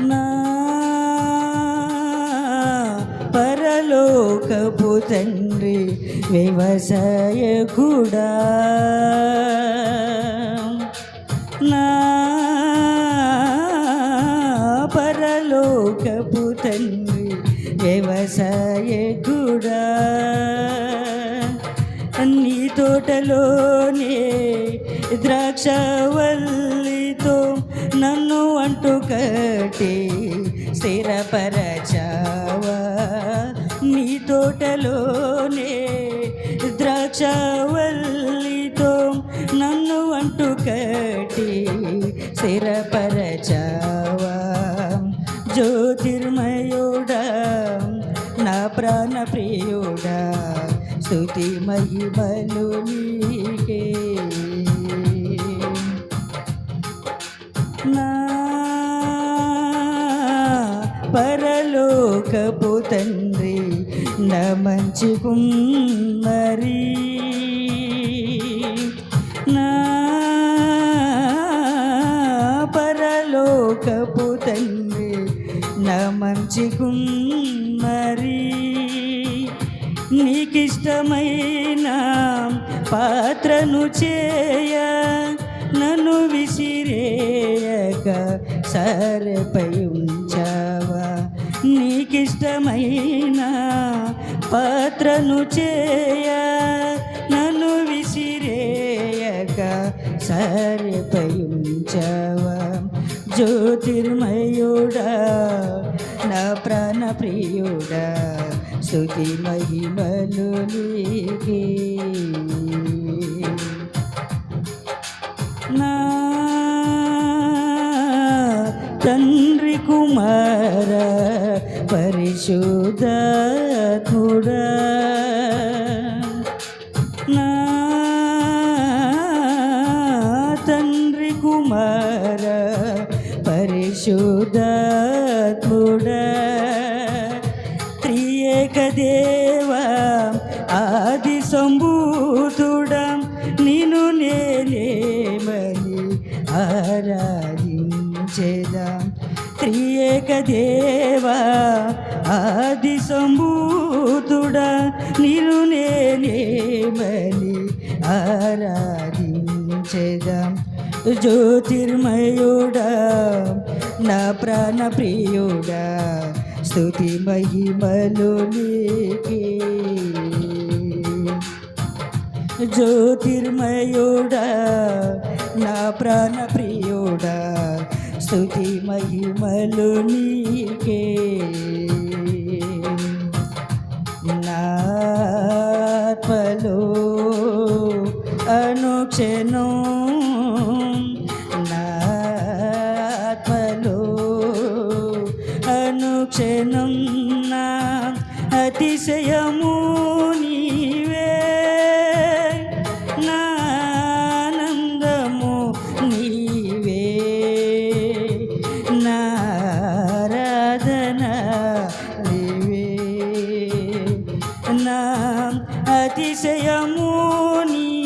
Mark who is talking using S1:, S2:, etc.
S1: నా పరలోకపు తండ్రి వ్యవసాయ కూడా నా పరలోకపు తండ్రి వ్యవసాయ కూడా నీ తోటలోనే ద్రాక్షవల్లితో నన్ను అంటూ కట్టి స్థిరపరచావా? నీ తోటలోనే ద్రాక్షవల్లితో నన్ను అంటూ కట్టి స్థిరపరచావా? జ్యోతిర్మయుడా నా ప్రాణ ప్రియుడా స్థుతి మహిమలు నీకే. నా పరలోకపు తండ్రి నా మంచి కుమ్మరి. నా పరలోకపు తండ్రి నా మంచి కుమ్మరి నీకిష్టమైన పాత్రను చేయ నన్ను విసిరేయక సరిపై ఉంచావా? నీకిష్టమైన పాత్రను చేయ నన్ను విసిరేయక సరిపై ఉంచావా? జ్యోతిర్మయుడా నా ప్రాణ ప్రియుడా శృతి మహిమలు నీకే. నా తండ్రి కుమార పరిశుద్ధాత్ముడా నా తండ్రి కుమార పరిశుద్ధ దేవా ఆది సంభూతుడా నిను నేనేమని ఆరాధించేదా. త్రియేక దేవా ఆది సంభూతుడ నిను నేనేమని ఆరాధించేదా. జ్యోతిర్మయుడా నా ప్రాణ ప్రియుడా స్తుతి మహిమలు నీకే జ్యోతిర్మయుడా నా ప్రాణ ప్రియుడా స్తుతి మహిమలు నీకే నాత్మలో అనుక్షణం క్షణం నా అతిశయము నీవే. నా నీవే. నా నీవే. నా అతిశయము నీ